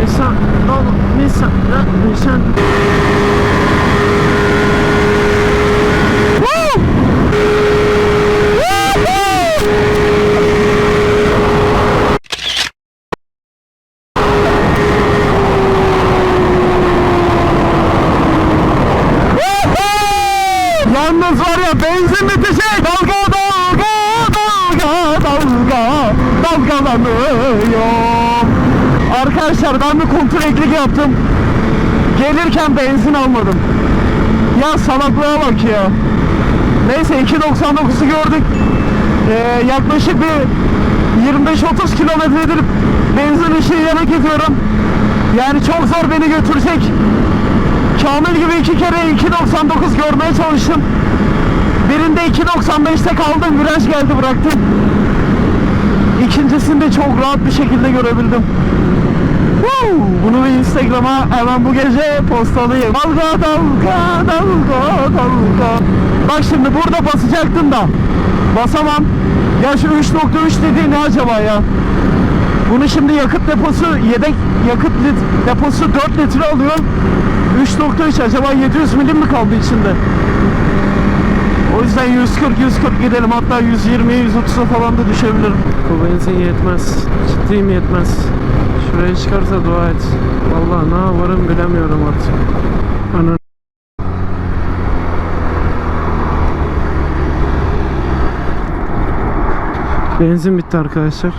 Missä, missä, missä, missä. Dalgalanıyor. Arkadaşlar ben bir kontrol eklik yaptım. Gelirken benzin almadım. Ya salaklığa bak ya. Neyse 2.99'u gördük. Ee, yaklaşık bir 25-30 kilometredir benzin ışığı yana gidiyorum. Yani çok zor beni götürecek. Kamil gibi iki kere 2.99 görmeye çalıştım. Birinde 2.95'te kaldım. Viraj geldi bıraktım. İkincisinde çok rahat bir şekilde görebildim. Woo! Bunu Instagram'a hemen bu gece postalayayım. Dalga dalga dalga dalga. Bak şimdi burada basacaktım da. Basamam. Ya şu 3.3 dediği ne acaba ya? Bunu şimdi yakıt deposu, yedek yakıt lit- deposu 4 litre alıyor. 3.3 acaba 700 milim mi kaldı içinde? O yüzden 140 140 gidelim hatta 120'ye 130'a falan da düşebilirim. Bu benzin yetmez. Ciddiyim yetmez. Şuraya çıkarsa dua et. Vallahi ne yaparım bilemiyorum artık. Ananı Benzin bitti arkadaşlar.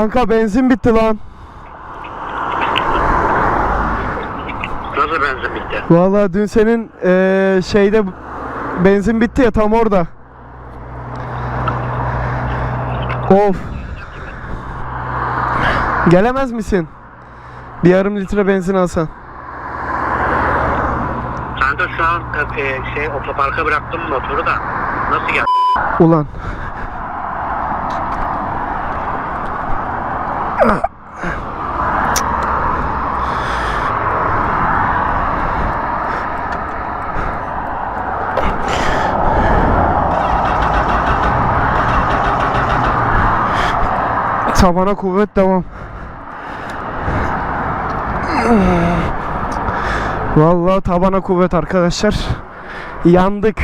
Kanka benzin bitti lan. Nasıl benzin bitti? Vallahi dün senin eee, şeyde benzin bitti ya tam orada. Of. Gelemez misin? Bir yarım litre benzin alsan. Kanka şu an e, şey otoparka bıraktım motoru da. Nasıl gel? Ulan. Tabana kuvvet devam. Vallahi tabana kuvvet arkadaşlar. Yandık.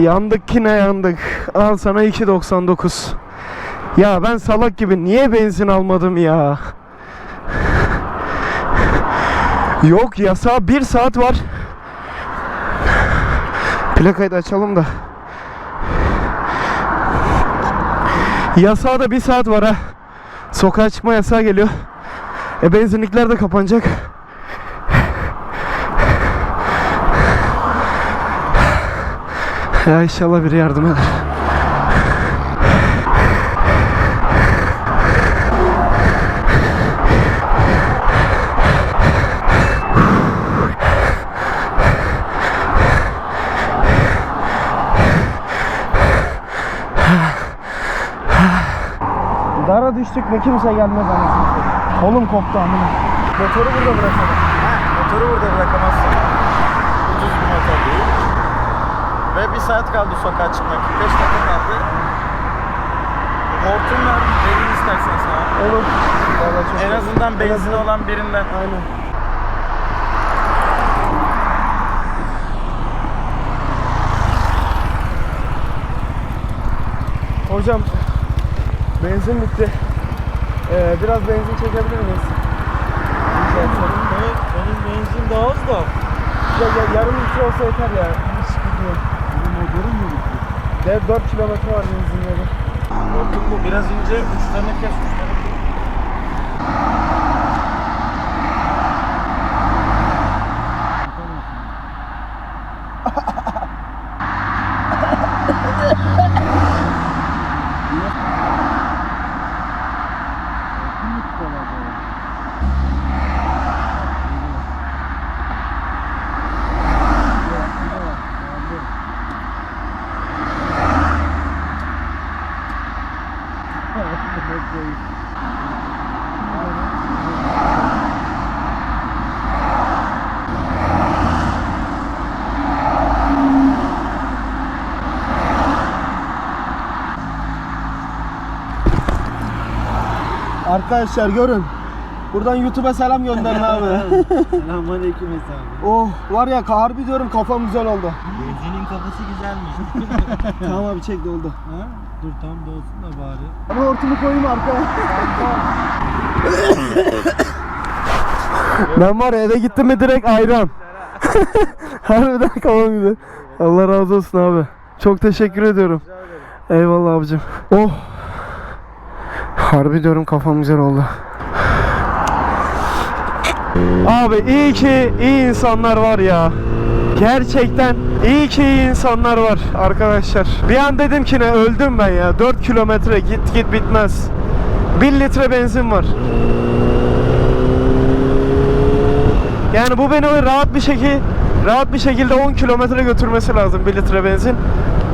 Yandık yine yandık. Al sana 2.99. Ya ben salak gibi niye benzin almadım ya? Yok yasa bir saat var. Plakayı da açalım da. Yasağı da bir saat var ha. Sokağa çıkma yasağı geliyor. E benzinlikler de kapanacak. Ya inşallah biri yardım eder. Dara düştük ve kimse gelmez anasını satayım. Kolum koptu amına. Motoru burada bırakalım. Motoru burada bırakamazsın. Ucuz bir motor değil. Ve bir saat kaldı sokağa çıkmak. 5 dakika kaldı. Hortum var. Vereyim istersen sana. Olur. Vallahi çok En azından benzin olan birinden. Aynen. Hocam benzin bitti. Ee, biraz benzin çekebilir miyiz? Rica etsem. Benim benzin daha az da. Ya, ya, yarım litre olsa yeter ya. Hiç sıkıntı yok. Benim motorum mu bitti? Dev 4 kilometre var benzinleri. Hortum bu. Biraz ince uçlarını kes. Uçlarını kes. Arkadaşlar görün. Buradan YouTube'a selam gönderin abi. Selamünaleyküm hesabı. oh var ya harbi diyorum kafam güzel oldu. Benzinin kafası güzelmiş. tamam abi çek doldu. ha? Dur tam dolsun da bari. Ama hortumu koyayım arkaya. ben var ya eve gittim mi direkt ayran. Harbiden kafam güzel. Allah razı olsun abi. Çok teşekkür ediyorum. Eyvallah abicim. Oh. Harbi diyorum kafam güzel oldu. Abi iyi ki iyi insanlar var ya. Gerçekten iyi ki iyi insanlar var arkadaşlar. Bir an dedim ki ne öldüm ben ya. 4 kilometre git git bitmez. 1 litre benzin var. Yani bu beni rahat bir şekilde rahat bir şekilde 10 kilometre götürmesi lazım 1 litre benzin.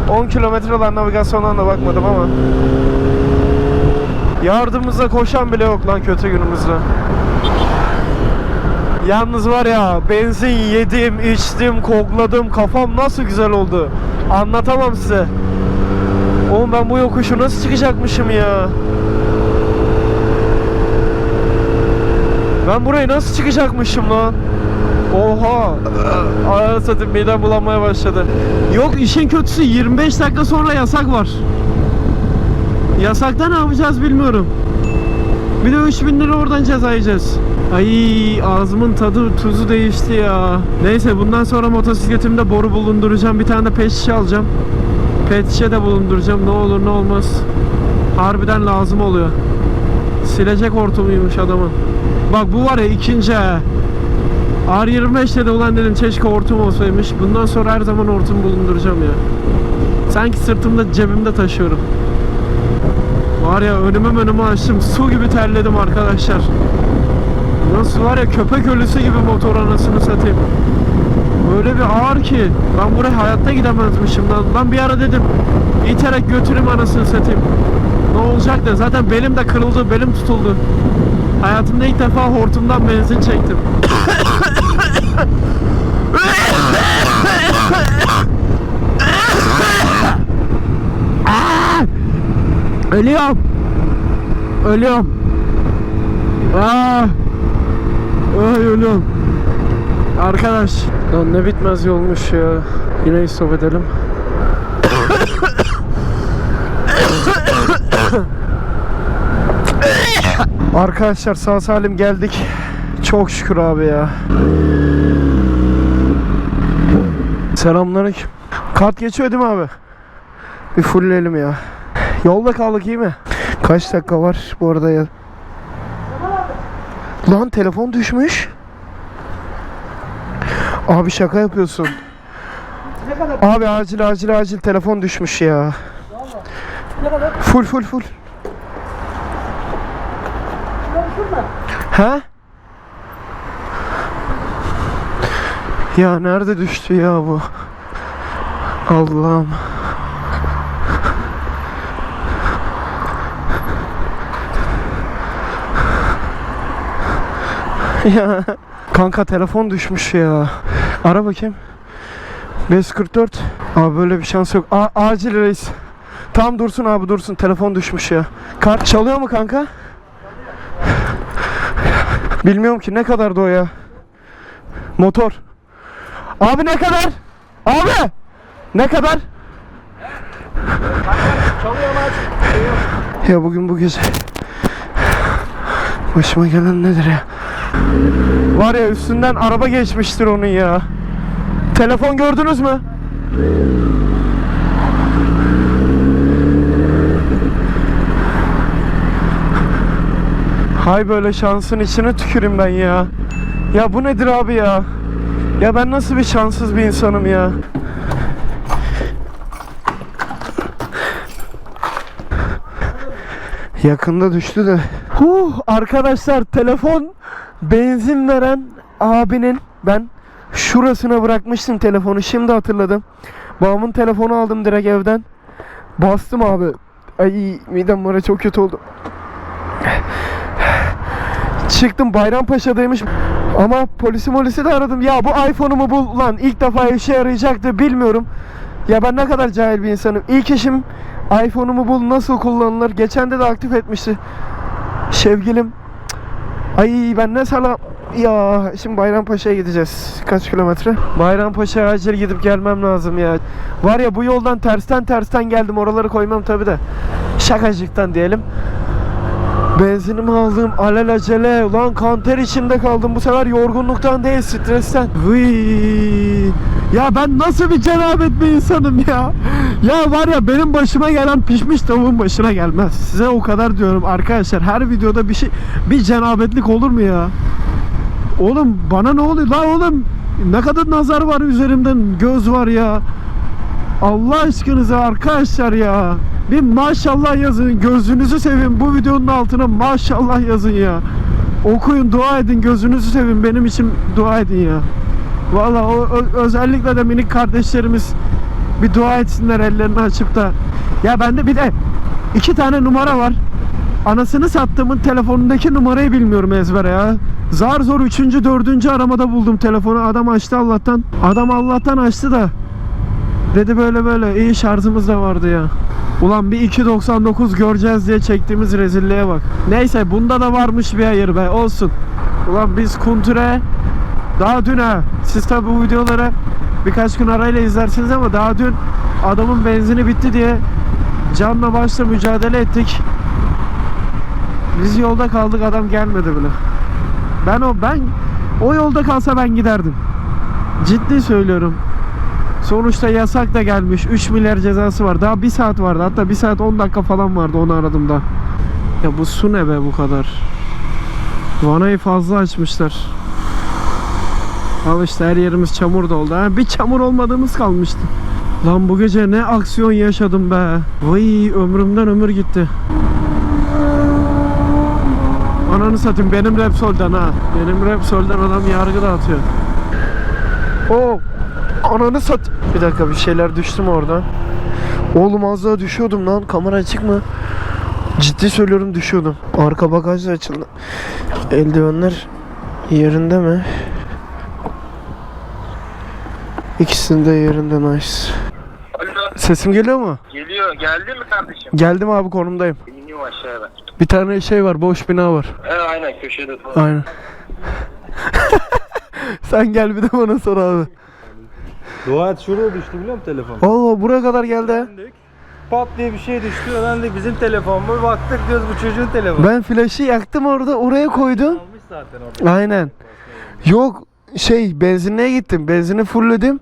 10 kilometre olan navigasyondan da bakmadım ama. Yardımımıza koşan bile yok lan kötü günümüzde. Yalnız var ya benzin yedim, içtim, kokladım. Kafam nasıl güzel oldu. Anlatamam size. Oğlum ben bu yokuşu nasıl çıkacakmışım ya? Ben burayı nasıl çıkacakmışım lan? Oha! Ayağını satayım midem bulanmaya başladı. Yok işin kötüsü 25 dakika sonra yasak var. Yasakta ne yapacağız bilmiyorum. Bir de 3000 lira oradan ceza yiyeceğiz. Ay ağzımın tadı tuzu değişti ya. Neyse bundan sonra motosikletimde boru bulunduracağım. Bir tane de pet şişe alacağım. Pet şişe de bulunduracağım. Ne olur ne olmaz. Harbiden lazım oluyor. Silecek hortumuymuş adamın. Bak bu var ya ikinci he. R25 dedi ulan dedim keşke hortum olsaymış. Bundan sonra her zaman hortum bulunduracağım ya. Sanki sırtımda cebimde taşıyorum. Var ya önümü önümü açtım. Su gibi terledim arkadaşlar. Nasıl var ya köpek ölüsü gibi motor anasını satayım. Öyle bir ağır ki ben buraya hayatta gidemezmişim lan. Lan bir ara dedim iterek götürüm anasını satayım. Ne olacak da zaten belim de kırıldı, belim tutuldu. Hayatımda ilk defa hortumdan benzin çektim. Ölüyorum. Ölüyorum. Aa. Ay ölüyorum. Arkadaş. Lan ne bitmez yolmuş ya. Yine istop edelim. Arkadaşlar sağ salim geldik. Çok şükür abi ya. Selamünaleyküm. Kart geçiyor değil mi abi? Bir fullleyelim ya. Yolda kaldık iyi mi? Kaç dakika var bu arada ya? Lan telefon düşmüş. Abi şaka yapıyorsun. Abi acil acil acil telefon düşmüş ya. Full full full. Ha? Ya nerede düştü ya bu? Allah'ım. Ya kanka telefon düşmüş ya. Ara bakayım. 544. Abi böyle bir şans yok. A- acil reis. Tam dursun abi dursun. Telefon düşmüş ya. Kart çalıyor mu kanka? Bilmiyorum ki ne kadar o ya. Motor. Abi ne kadar? Abi! Ne kadar? Ya bugün bu gece Başıma gelen nedir ya? Var ya üstünden araba geçmiştir onun ya. Telefon gördünüz mü? Hay böyle şansın içine tükürüm ben ya. Ya bu nedir abi ya? Ya ben nasıl bir şanssız bir insanım ya? Yakında düştü de. Huh, arkadaşlar telefon benzin veren abinin ben şurasına bırakmıştım telefonu. Şimdi hatırladım. Babamın telefonu aldım direkt evden. Bastım abi. Ay midem ya, çok kötü oldu. Çıktım Bayrampaşa'daymış. Ama polisi molisi de aradım. Ya bu iPhone'umu bul lan. İlk defa işe yarayacaktı bilmiyorum. Ya ben ne kadar cahil bir insanım. İlk işim iPhone'umu bul nasıl kullanılır. Geçen de de aktif etmişti. Sevgilim. Ay ben ne sala... Ya şimdi Bayrampaşa'ya gideceğiz. Kaç kilometre? Bayrampaşa'ya acil gidip gelmem lazım ya. Var ya bu yoldan tersten tersten geldim. Oraları koymam tabi de. Şakacıktan diyelim. Benzinimi aldım alelacele ulan kanter içinde kaldım bu sefer yorgunluktan değil stresten Hıy. Ya ben nasıl bir cenabet bir insanım ya Ya var ya benim başıma gelen pişmiş tavuğun başına gelmez Size o kadar diyorum arkadaşlar her videoda bir şey bir cenabetlik olur mu ya Oğlum bana ne oluyor lan oğlum ne kadar nazar var üzerimden göz var ya Allah aşkınıza arkadaşlar ya. Bir maşallah yazın. Gözünüzü sevin. Bu videonun altına maşallah yazın ya. Okuyun, dua edin. Gözünüzü sevin. Benim için dua edin ya. Valla o ö- özellikle de minik kardeşlerimiz bir dua etsinler ellerini açıp da. Ya bende bir de iki tane numara var. Anasını sattığımın telefonundaki numarayı bilmiyorum ezbere ya. Zar zor üçüncü, dördüncü aramada buldum telefonu. Adam açtı Allah'tan. Adam Allah'tan açtı da. Dedi böyle böyle iyi şarjımız da vardı ya. Ulan bir 2.99 göreceğiz diye çektiğimiz rezilliğe bak. Neyse bunda da varmış bir hayır be olsun. Ulan biz Kunture daha dün ha. Siz tabi bu videoları birkaç gün arayla izlersiniz ama daha dün adamın benzini bitti diye canla başla mücadele ettik. Biz yolda kaldık adam gelmedi bile. Ben o ben o yolda kalsa ben giderdim. Ciddi söylüyorum. Sonuçta yasak da gelmiş. 3 milyar cezası var. Daha 1 saat vardı. Hatta 1 saat 10 dakika falan vardı onu aradım da. Ya bu su ne be bu kadar? Vanayı fazla açmışlar. Al işte her yerimiz çamur doldu. Ha, bir çamur olmadığımız kalmıştı. Lan bu gece ne aksiyon yaşadım be. Vay ömrümden ömür gitti. Ananı satayım benim Repsol'dan ha. Benim Repsol'dan adam yargı dağıtıyor. Oo. Ananı sat. Bir dakika bir şeyler düştü mü orada? Oğlum az daha düşüyordum lan. Kamera açık mı? Ciddi söylüyorum düşüyordum. Arka bagaj da açıldı. Eldivenler yerinde mi? İkisinde yerinde nice. Sesim geliyor mu? Geliyor. Geldi mi kardeşim? Geldim abi konumdayım. İniyorum aşağıya ben. Bir tane şey var boş bina var. He aynen köşede falan. Aynen. Sen gel bir de bana sor abi. Dua et şuraya düştü biliyor musun telefon? Allah buraya kadar geldi. ha. Döndük. Pat diye bir şey düştü. Öğrendik bizim telefon mu? Baktık diyoruz bu çocuğun telefonu. Ben flaşı yaktım orada oraya koydum. Almış zaten orada. Aynen. Yok şey benzinliğe gittim. Benzini fullledim.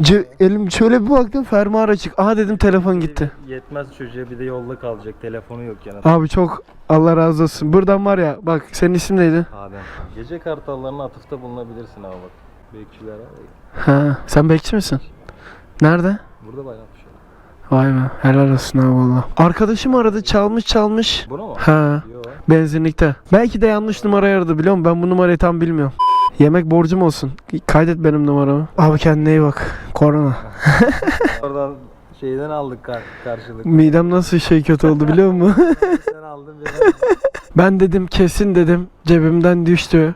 Ce- elim şöyle bir baktım fermuar açık. Aha dedim telefon gitti. Yetmez çocuğa bir de yolda kalacak. Telefonu yok yanında. Abi çok Allah razı olsun. Buradan var ya bak senin isim neydi? Adem. Gece kartallarına atıfta bulunabilirsin abi bak. Bekçiler abi. Ha, sen bekçi misin? Nerede? Burada bayram bir şey. Vay be helal olsun abi valla. Arkadaşım aradı çalmış çalmış. Bunu mu? Ha Yok. benzinlikte. Belki de yanlış numara aradı biliyor musun? Ben bu numarayı tam bilmiyorum. Yemek borcum olsun. Kaydet benim numaramı. Abi kendine iyi bak. Korona. Oradan şeyden aldık kar karşılık. Midem nasıl şey kötü oldu biliyor musun? Sen aldın bir ben dedim kesin dedim cebimden düştü.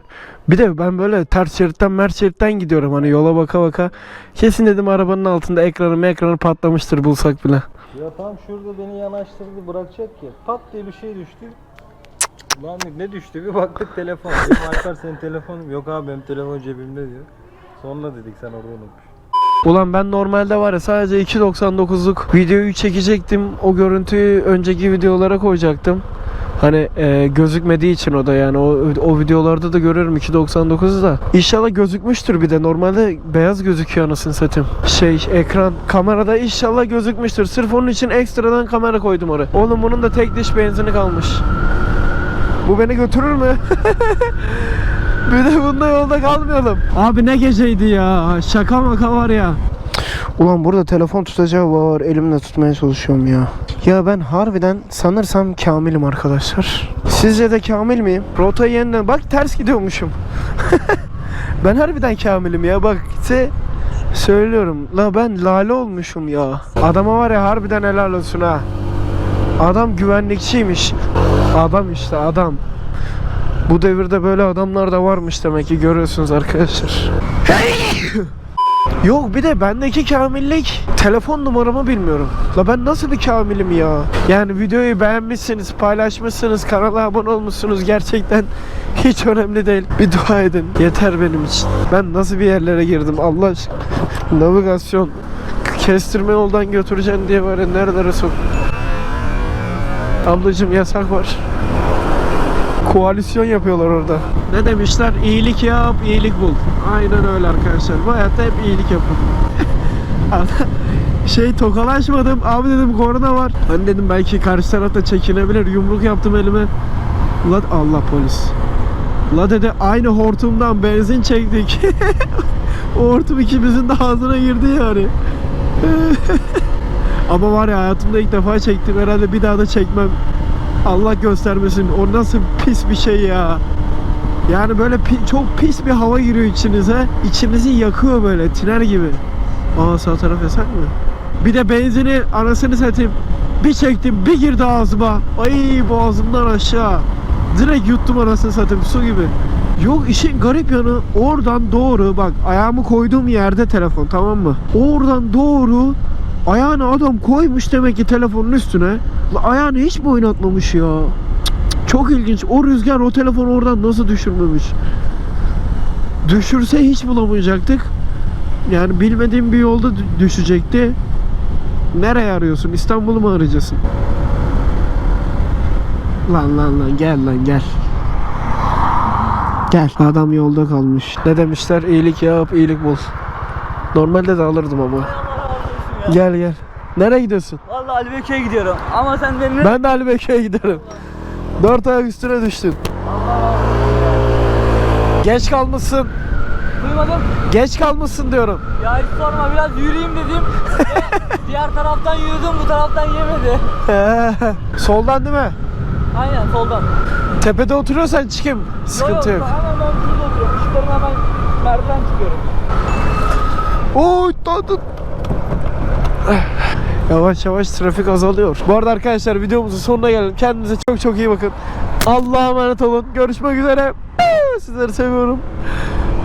Bir de ben böyle ters şeritten mer şeritten gidiyorum hani yola baka baka. Kesin dedim arabanın altında ekranı ekranı patlamıştır bulsak bile. Ya tam şurada beni yanaştırdı bırakacak ki. Pat diye bir şey düştü. Lan ne düştü bir baktık telefon. Dedim Alper senin telefonun yok abi benim telefon cebimde diyor. Sonra dedik sen orada unutmuş. Ulan ben normalde var ya sadece 2.99'luk videoyu çekecektim. O görüntüyü önceki videolara koyacaktım. Hani e, gözükmediği için o da yani o, o videolarda da görüyorum 2.99'u da. İnşallah gözükmüştür bir de normalde beyaz gözüküyor anasını satayım. Şey ekran kamerada inşallah gözükmüştür. Sırf onun için ekstradan kamera koydum oraya. Oğlum bunun da tek diş benzini kalmış. Bu beni götürür mü? bir de bunda yolda kalmayalım. Abi ne geceydi ya. Şaka maka var ya. Ulan burada telefon tutacağı var. Elimle tutmaya çalışıyorum ya. Ya ben harbiden sanırsam kamilim arkadaşlar. Sizce de kamil miyim? Rotayı yeniden... Bak ters gidiyormuşum. ben harbiden kamilim ya. Bak size söylüyorum. La ben lale olmuşum ya. Adama var ya harbiden helal olsun ha. Adam güvenlikçiymiş. Adam işte adam. Bu devirde böyle adamlar da varmış demek ki görüyorsunuz arkadaşlar. Yok bir de bendeki kamillik telefon numaramı bilmiyorum. La ben nasıl bir kamilim ya? Yani videoyu beğenmişsiniz, paylaşmışsınız, kanala abone olmuşsunuz. Gerçekten hiç önemli değil. Bir dua edin. Yeter benim için. Ben nasıl bir yerlere girdim Allah aşkına. Navigasyon kestirme yoldan götüreceksin diye var ya nerelere sok. Ablacım yasak var. Koalisyon yapıyorlar orada. Ne demişler? İyilik yap, iyilik bul. Aynen öyle arkadaşlar. Bu hayatta hep iyilik yapın. şey tokalaşmadım. Abi dedim korna var. Hani dedim belki karşı tarafta çekinebilir. Yumruk yaptım elime. Ulan Allah polis. La dedi aynı hortumdan benzin çektik. o hortum ikimizin de ağzına girdi yani. Ama var ya hayatımda ilk defa çektim. Herhalde bir daha da çekmem. Allah göstermesin. O nasıl pis bir şey ya. Yani böyle pi- çok pis bir hava giriyor içinize. İçinizi yakıyor böyle tiner gibi. Aa sağ taraf yasak mı? Bir de benzini anasını satayım. Bir çektim bir girdi ağzıma. Ay boğazımdan aşağı. Direkt yuttum anasını satayım su gibi. Yok işin garip yanı oradan doğru bak ayağımı koyduğum yerde telefon tamam mı? Oradan doğru ayağını adam koymuş demek ki telefonun üstüne. Ayağını hiç mi oynatmamış ya? Çok ilginç. O rüzgar o telefonu oradan nasıl düşürmemiş? Düşürse hiç bulamayacaktık. Yani bilmediğim bir yolda dü- düşecekti. Nereye arıyorsun? İstanbul'u mu arayacaksın? Lan lan lan gel lan gel. Gel. Adam yolda kalmış. Ne demişler? İyilik yap, iyilik bul. Normalde de alırdım ama. Gel gel. Nereye gidiyorsun? Vallahi Ali Bekir'e gidiyorum ama sen beni Ben de Ali Bekir'e giderim. Dört ayak üstüne düştün. Geç kalmışsın. duymadım. Geç kalmışsın diyorum. Ya hiç sorma biraz yürüyeyim dedim. Diğer taraftan yürüdüm bu taraftan yemedi. Soldan değil mi? Aynen soldan. Tepede oturuyorsan çıkayım. Sıkıntı Yo, yok. yo, Hemen ben şurada oturuyorum. Şu hemen merdiven çıkıyorum. Oy tadı. Yavaş yavaş trafik azalıyor. Bu arada arkadaşlar videomuzun sonuna geldik. Kendinize çok çok iyi bakın. Allah'a emanet olun. Görüşmek üzere. Sizleri seviyorum.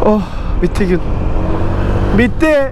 Oh bitti gün. Bitti.